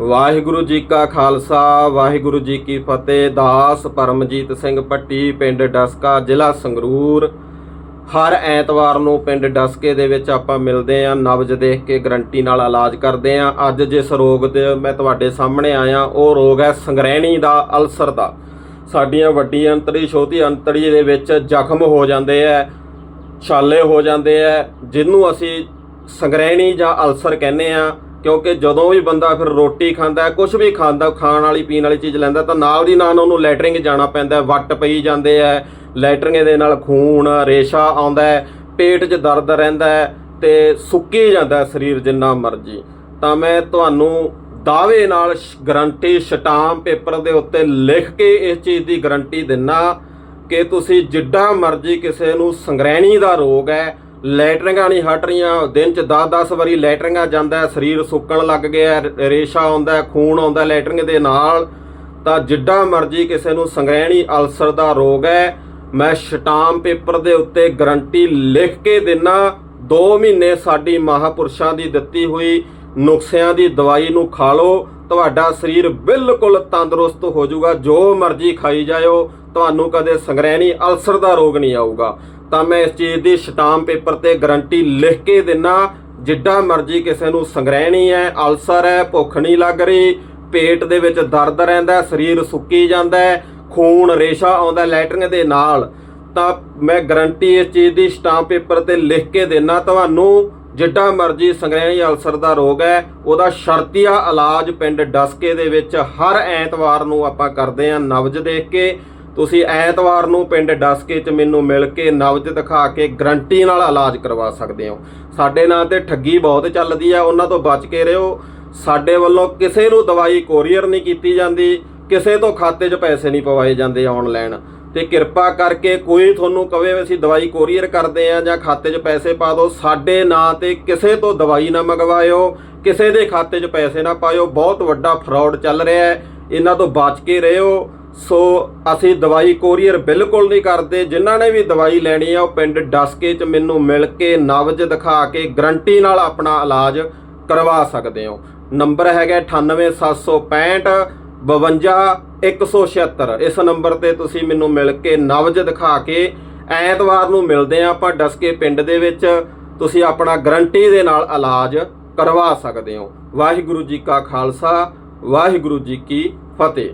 ਵਾਹਿਗੁਰੂ ਜੀ ਕਾ ਖਾਲਸਾ, ਵਾਹਿਗੁਰੂ ਜੀ ਕੀ ਫਤਿਹ। ਦਾਸ ਪਰਮਜੀਤ ਸਿੰਘ ਪੱਟੀ, ਪਿੰਡ ਡਸਕਾ, ਜ਼ਿਲ੍ਹਾ ਸੰਗਰੂਰ। ਹਰ ਐਤਵਾਰ ਨੂੰ ਪਿੰਡ ਡਸਕੇ ਦੇ ਵਿੱਚ ਆਪਾਂ ਮਿਲਦੇ ਆਂ, ਨਬਜ ਦੇਖ ਕੇ ਗਰੰਟੀ ਨਾਲ ਇਲਾਜ ਕਰਦੇ ਆਂ। ਅੱਜ ਜਿਸ ਰੋਗ ਦੇ ਮੈਂ ਤੁਹਾਡੇ ਸਾਹਮਣੇ ਆਇਆ, ਉਹ ਰੋਗ ਹੈ ਸੰਗ੍ਰਹਿਣੀ ਦਾ, ਅਲਸਰ ਦਾ। ਸਾਡੀਆਂ ਵੱਡੀ ਅੰਤੜੀ ਛੋਟੀ ਅੰਤੜੀ ਦੇ ਵਿੱਚ ਜ਼ਖਮ ਹੋ ਜਾਂਦੇ ਆ ਛਾਲੇ ਹੋ ਜਾਂਦੇ ਆ ਜਿਹਨੂੰ ਅਸੀਂ ਸੰਗ੍ਰਹਿਣੀ ਜਾਂ ਅਲਸਰ ਕਹਿੰਦੇ ਆ। ਕਿਉਂਕਿ ਜਦੋਂ ਵੀ ਬੰਦਾ ਫਿਰ ਰੋਟੀ ਖਾਂਦਾ ਹੈ ਕੁਝ ਵੀ ਖਾਂਦਾ, ਖਾਣ ਵਾਲੀ, ਪੀਣ ਵਾਲੀ ਚੀਜ਼ ਲੈਂਦਾ, ਤਾਂ ਨਾਲ ਦੀ ਨਾਲ ਉਹਨੂੰ ਲੈਟਰਿੰਗ ਜਾਣਾ ਪੈਂਦਾ ਵੱਟ ਪਈ ਜਾਂਦੇ ਆ ਲੈਟਰਿੰਗ ਦੇ ਨਾਲ ਖੂਨ, ਰੇਸ਼ਾ ਆਉਂਦਾ ਹੈ, ਪੇਟ 'ਚ ਦਰਦ ਰਹਿੰਦਾ ਹੈ ਤੇ ਸੁੱਕੀ ਜਾਂਦਾ ਸਰੀਰ ਜਿੰਨਾ ਮਰਜ਼ੀ। ਤਾਂ ਮੈਂ ਤੁਹਾਨੂੰ ਦਾਅਵੇ ਨਾਲ ਗਰੰਟੀ ਸਟਾਮ ਪੇਪਰ ਦੇ ਉੱਤੇ ਲਿਖ ਕੇ ਇਸ ਚੀਜ਼ ਦੀ ਗਰੰਟੀ ਦਿੰਨਾ ਕਿ ਤੁਸੀਂ ਜਿੱਡਾ ਮਰਜ਼ੀ ਕਿਸੇ ਨੂੰ ਸੰਗ੍ਰਹਿਣੀ ਦਾ ਰੋਗ ਹੈ ਲੈਟਰਿੰਗਾਂ ਨਹੀਂ ਹਟ ਰਹੀਆਂ। ਦਿਨ ਚ 10-10 ਵਾਰੀ ਲੈਟਰਿੰਗਾਂ ਜਾਂਦਾ ਸਰੀਰ ਸੁੱਕਣ ਲੱਗ ਗਿਆ ਰੇਸ਼ਾ ਆਉਂਦਾ ਖੂਨ ਆਉਂਦਾ ਲੈਟਰਿੰਗ ਦੇ ਨਾਲ। ਤਾਂ ਜਿੱਡਾ ਮਰਜ਼ੀ ਕਿਸੇ ਨੂੰ ਸੰਗ੍ਰਹਿਣੀ ਅਲਸਰ ਦਾ ਰੋਗ ਹੈ, ਮੈਂ ਸਟਾਮ ਪੇਪਰ ਦੇ ਉੱਤੇ ਗਰੰਟੀ ਲਿਖ ਕੇ ਦਿੰਨਾ। 2 ਮਹੀਨੇ ਸਾਡੀ ਮਹਾਪੁਰਸ਼ਾਂ ਦੀ ਦਿੱਤੀ ਹੋਈ ਨੁਕਸਿਆਂ ਦੀ ਦਵਾਈ ਨੂੰ ਖਾ ਲਓ। ਤੁਹਾਡਾ ਸਰੀਰ ਬਿਲਕੁਲ ਤੰਦਰੁਸਤ ਹੋ ਜਾਊਗਾ। ਜੋ ਮਰਜ਼ੀ ਖਾਈ ਜਾਇਓ, ਤੁਹਾਨੂੰ ਕਦੇ ਸੰਗ੍ਰਹਿਣੀ ਅਲਸਰ ਦਾ ਰੋਗ ਨਹੀਂ ਆਊਗਾ। ਤਾਂ ਮੈਂ ਇਸ ਚੀਜ਼ ਦੀ ਸਟਾਮ ਪੇਪਰ ਤੇ ਗਰੰਟੀ ਲਿਖ ਕੇ ਦਿੰਨਾ। ਜਿੱਡਾ ਮਰਜ਼ੀ ਕਿਸੇ ਨੂੰ ਸੰਗ੍ਰਹਿਣੀ ਹੈ, ਅਲਸਰ ਹੈ, ਭੁੱਖ ਨਹੀਂ ਲੱਗ ਰਹੀ, ਪੇਟ ਦੇ ਵਿੱਚ ਦਰਦ ਰਹਿੰਦਾ, ਸਰੀਰ ਸੁੱਕੀ ਜਾਂਦਾ ਖੂਨ, ਰੇਸ਼ਾ ਆਉਂਦਾ ਲੈਟਰਿੰਗ ਦੇ ਨਾਲ। ਤਾਂ ਮੈਂ ਗਰੰਟੀ ਇਸ ਚੀਜ਼ ਦੀ ਸਟਾਂਪ ਪੇਪਰ ਤੇ ਲਿਖ ਕੇ ਦੇਣਾ ਤੁਹਾਨੂੰ। ਜਿੱਡਾ ਮਰਜ਼ੀ ਸੰਗ੍ਰਹਿਣੀ ਅਲਸਰ ਦਾ ਰੋਗ ਹੈ, ਉਹਦਾ ਸ਼ਰਤੀਆ ਇਲਾਜ ਪਿੰਡ ਡਸਕੇ ਦੇ ਵਿੱਚ ਹਰ ਐਤਵਾਰ ਨੂੰ ਆਪਾਂ ਕਰਦੇ ਆਂ ਨਬਜ ਦੇਖ ਕੇ। ਤੁਸੀਂ ਐਤਵਾਰ ਨੂੰ ਪਿੰਡ ਡਸਕੇ 'ਚ ਮੈਨੂੰ ਮਿਲ ਕੇ ਨਬਜ ਦਿਖਾ ਕੇ ਗਰੰਟੀ ਨਾਲ ਇਲਾਜ ਕਰਵਾ ਸਕਦੇ ਹੋ। ਸਾਡੇ ਨਾਂ ਤੇ ਠੱਗੀ ਬਹੁਤ ਚੱਲਦੀ ਆ, ਉਹਨਾਂ ਤੋਂ ਬਚ ਕੇ ਰਹੋ। ਸਾਡੇ ਵੱਲੋਂ ਕਿਸੇ ਨੂੰ ਦਵਾਈ ਕੋਰੀਅਰ ਨਹੀਂ ਕੀਤੀ ਜਾਂਦੀ, ਕਿਸੇ ਤੋਂ ਖਾਤੇ 'ਚ ਪੈਸੇ ਨਹੀਂ ਪਵਾਏ ਜਾਂਦੇ ਆਨਲਾਈਨ ਤੇ ਕਿਰਪਾ ਕਰਕੇ ਕੋਈ ਤੁਹਾਨੂੰ ਕਵੇ ਅਸੀਂ ਦਵਾਈ ਕੋਰੀਅਰ ਕਰਦੇ ਆ ਜਾਂ ਖਾਤੇ 'ਚ ਪੈਸੇ ਪਾ ਦਿਓ, ਸਾਡੇ ਨਾਂ ਤੇ ਕਿਸੇ ਤੋਂ ਦਵਾਈ ਨਾ ਮੰਗਵਾਇਓ, ਕਿਸੇ ਦੇ ਖਾਤੇ 'ਚ ਪੈਸੇ ਨਾ ਪਾਇਓ। ਬਹੁਤ ਵੱਡਾ ਫਰਾਡ ਚੱਲ ਰਿਹਾ ਹੈ। ਇਹਨਾਂ ਤੋਂ ਬਚ ਕੇ ਰਹੋ। ਸੋ ਅਸੀਂ ਦਵਾਈ ਕੋਰੀਅਰ ਬਿਲਕੁਲ ਨਹੀਂ ਕਰਦੇ। ਜਿਨ੍ਹਾਂ ਨੇ ਵੀ ਦਵਾਈ ਲੈਣੀ ਆ, ਉਹ ਪਿੰਡ ਡਸਕੇ 'ਚ ਮੈਨੂੰ ਮਿਲ ਕੇ ਨਬਜ ਦਿਖਾ ਕੇ ਗਰੰਟੀ ਨਾਲ ਆਪਣਾ ਇਲਾਜ ਕਰਵਾ ਸਕਦੇ ਹੋ। ਨੰਬਰ ਹੈਗਾ 98765 52176 ਇਸ ਨੰਬਰ ਤੇ ਤੁਸੀਂ ਮੈਨੂੰ ਮਿਲ ਕੇ ਨਬਜ ਦਿਖਾ ਕੇ ਐਤਵਾਰ ਨੂੰ ਮਿਲਦੇ ਆ ਆਪਾਂ ਡਸਕੇ ਪਿੰਡ ਦੇ ਵਿੱਚ। ਤੁਸੀਂ ਆਪਣਾ ਗਰੰਟੀ ਦੇ ਨਾਲ ਇਲਾਜ ਕਰਵਾ ਸਕਦੇ ਹੋ। ਵਾਹਿਗੁਰੂ ਜੀ ਕਾ ਖਾਲਸਾ, ਵਾਹਿਗੁਰੂ ਜੀ ਕੀ ਫਤਿਹ।